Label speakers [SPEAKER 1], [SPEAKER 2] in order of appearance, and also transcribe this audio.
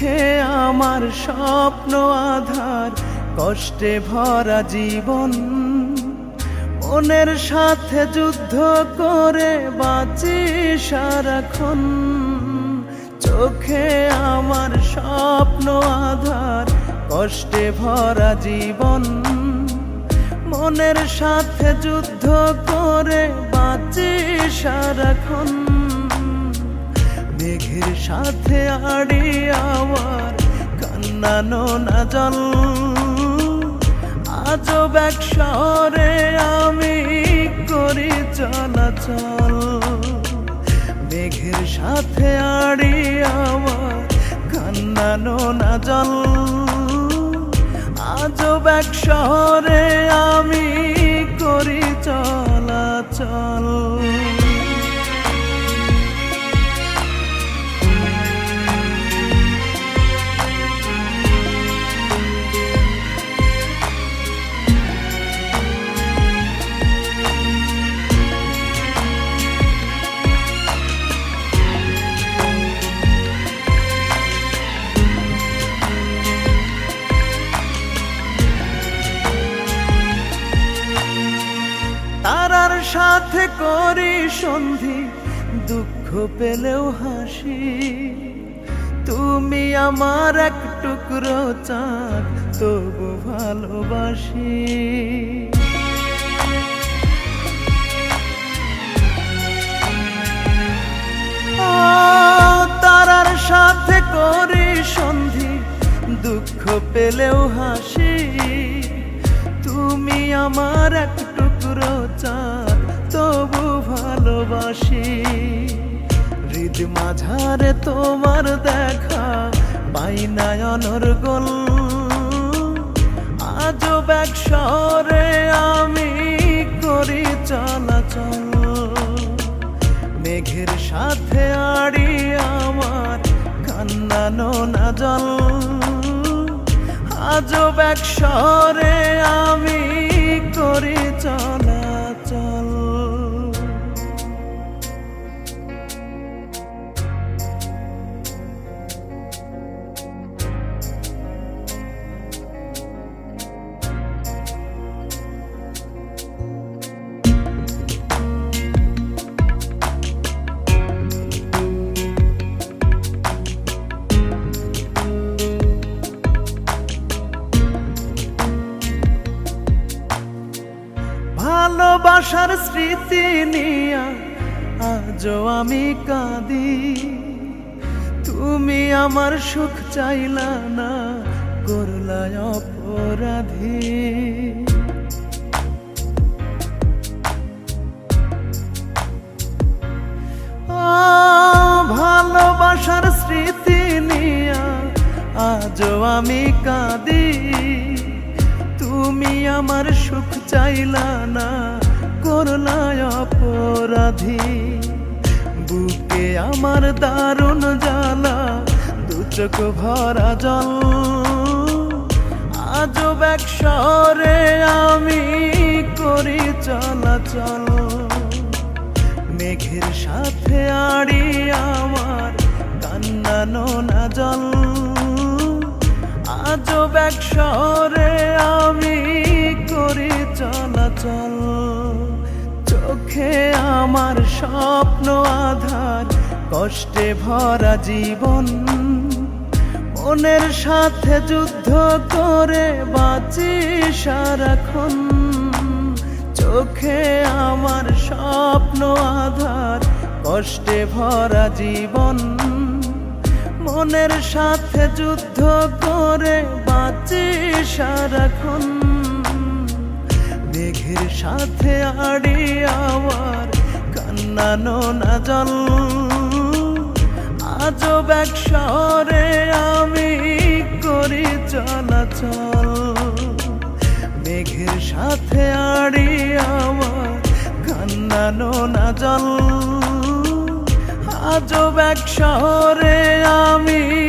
[SPEAKER 1] চোখে আমার স্বপ্ন আধার, কষ্টে ভরা জীবন। মনের সাথে যুদ্ধ করে বাঁচি সারাক্ষণ। চোখে আমার স্বপ্ন আধার, কষ্টে ভরা জীবন। মনের সাথে যুদ্ধ করে বাঁচি সারাক্ষণ। মেঘের সাথে আড়ি আমার কান্নানো না জল। আজব এক শহরে আমি করি চলাচল। মেঘের সাথে আড়ি আমার কান্নানো না জল। আজব এক শহরে আমি সাথে করি সন্ধি, দুঃখ পেলেও হাসি। তুমি আমার এক টুকরো চাঁদ, তবু ভালোবাসি। তারার সাথে করি সন্ধি, দুঃখ পেলেও হাসি। তুমি আমার এক টুকরো চাঁদ তবু ভালোবাসি। হৃদ মাঝারে তোমার দেখা পাই না অনর্গল আজব এক শহরে আমি করি চলাচল। মেঘের সাথে আড়ি আমার কান্নানো না জল। আজব এক শহরে আমি করি চলাচল। ভালোবাসার স্মৃতি নিয়া আজও আমি কাঁদি। তুমি আমার সুখ চাইলা না করলা অপরাধী। ভালোবাসার স্মৃতি নিয়া আজও আমি কাঁদি। আমার সুখ চাইলা না করলা অপরাধী। বুকে আমার দারুণ জ্বালা, দু চোখ ভরা জল। আজব এক শহরে আমি করি চলাচল। মেঘের সাথে আড়ি আমার কান্নানো না জল। আজব এক শহরে চলাচল চোখে আমার স্বপ্ন আধার, কষ্টে ভরা জীবন। মনের সাথে যুদ্ধ করে বাঁচি সারাক্ষণ। চোখে আমার স্বপ্ন আধার, কষ্টে ভরা জীবন। মনের সাথে যুদ্ধ করে বাঁচি সারাক্ষণ। মেঘের সাথে আড়ি আমার কান্নানো না জল। আজব এক শহরে আমি করি চলাচল। মেঘের সাথে আড়ি আমার কান্নানো না জল। আজব এক শহরে আমি